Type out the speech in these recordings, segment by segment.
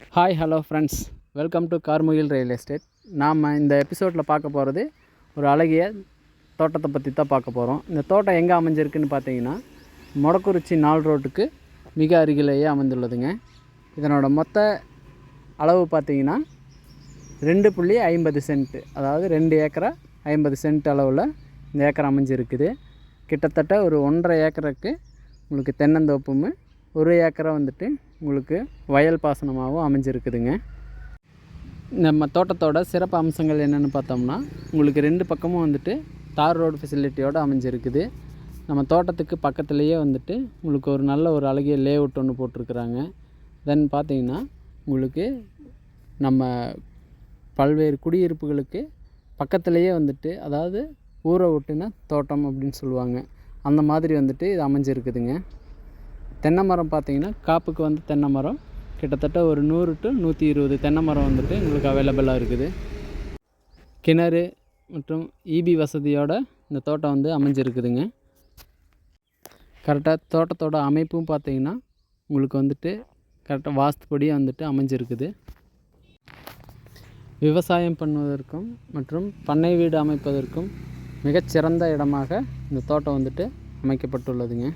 Hi hello friends welcome to Karmugil real estate நாம் இந்த எபிசோடில் பார்க்க போகிறது ஒரு அழகிய தோட்டத்தை பற்றி தான் பார்க்க போகிறோம் இந்த தோட்டம் எங்கே அமைஞ்சிருக்குன்னு பார்த்தீங்கன்னா மொடக்குறிச்சி நாள் ரோட்டுக்கு மிக அருகிலேயே அமைந்துள்ளதுங்க. இதனோட மொத்த அளவு பார்த்தீங்கன்னா ரெண்டு புள்ளி ஐம்பது சென்ட்டு அதாவது ரெண்டு ஏக்கரா ஐம்பது சென்ட் அளவில் இந்த ஏக்கர் அமைஞ்சிருக்குது. கிட்டத்தட்ட ஒரு ஒன்றரை ஏக்கருக்கு உங்களுக்கு தென்னந்தோப்பும் ஒரு ஏக்கரை வந்துட்டு உங்களுக்கு வயல் பாசனமாகவும் அமைஞ்சிருக்குதுங்க. நம்ம தோட்டத்தோட சிறப்பு அம்சங்கள் என்னென்னு பார்த்தோம்னா உங்களுக்கு ரெண்டு பக்கமும் வந்துட்டு தார் ரோடு ஃபெசிலிட்டியோடு அமைஞ்சிருக்குது. நம்ம தோட்டத்துக்கு பக்கத்துலேயே வந்துட்டு உங்களுக்கு ஒரு நல்ல ஒரு அழகிய லேஅவுட் ஒன்று போட்டிருக்குறாங்க. தென் பார்த்தீங்கன்னா உங்களுக்கு நம்ம பல்வேறு குடியிருப்புகளுக்கு பக்கத்துலேயே வந்துட்டு அதாவது ஊரை ஒட்டின தோட்டம் அப்படின்னு சொல்லுவாங்க. அந்த மாதிரி வந்துட்டு இது அமைஞ்சிருக்குதுங்க. தென்னை மரம் பார்த்தீங்கன்னா காப்புக்கு வந்து தென்னை மரம் கிட்டத்தட்ட ஒரு நூறு டு நூற்றி இருபது தென்னை மரம் வந்துட்டு உங்களுக்கு அவைலபிளாக இருக்குது. கிணறு மற்றும் இபி வசதியோட இந்த தோட்டம் வந்து அமைஞ்சிருக்குதுங்க. கரெக்டாக தோட்டத்தோட அமைப்பும் பார்த்தீங்கன்னா உங்களுக்கு வந்துட்டு கரெக்டாக வாஸ்துப்படி வந்துட்டு அமைஞ்சிருக்குது. விவசாயம் பண்ணுவதற்கும் மற்றும் பண்ணை வீடு அமைப்பதற்கும் மிகச்சிறந்த இடமாக இந்த தோட்டம் வந்துட்டு அமைக்கப்பட்டுள்ளதுங்க.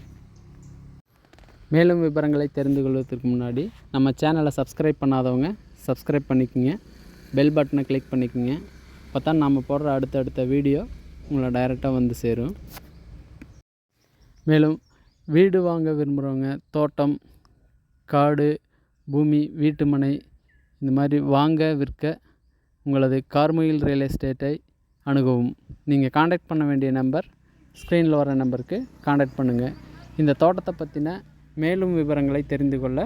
மேலும் விவரங்களை தெரிந்து கொள்வதற்கு முன்னாடி நம்ம சேனலை சப்ஸ்கிரைப் பண்ணாதவங்க சப்ஸ்கிரைப் பண்ணிக்கோங்க. பெல் பட்டனை கிளிக் பண்ணிக்கோங்க. அப்போ தான் நம்ம போடுற அடுத்தடுத்த வீடியோ உங்களை டைரெக்டாக வந்து சேரும். மேலும் வீடு வாங்க விரும்புகிறவங்க தோட்டம் காடு பூமி வீட்டு மனை இந்த மாதிரி வாங்க விற்க உங்களது கார்முகில் ரியல் எஸ்டேட்டை அணுகவும். நீங்கள் காண்டாக்ட் பண்ண வேண்டிய நம்பர் ஸ்க்ரீனில் வர நம்பருக்கு காண்டாக்ட் பண்ணுங்கள் இந்த தோட்டத்தை பற்றின மேலும் விவரங்களை தெரிந்து கொள்ள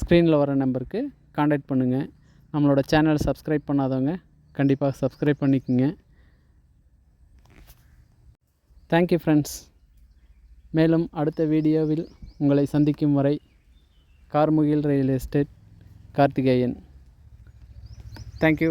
ஸ்க்ரீனில் வர நம்பருக்கு காண்டாக்ட் பண்ணுங்கள் நம்மளோட சேனல் சப்ஸ்கிரைப் பண்ணாதவங்க கண்டிப்பாக சப்ஸ்கிரைப் பண்ணிக்கோங்க. தேங்க்யூ ஃப்ரெண்ட்ஸ் மேலும் அடுத்த வீடியோவில் உங்களை சந்திக்கும் வரை Karmugil real estate Karthikeyan. Thank you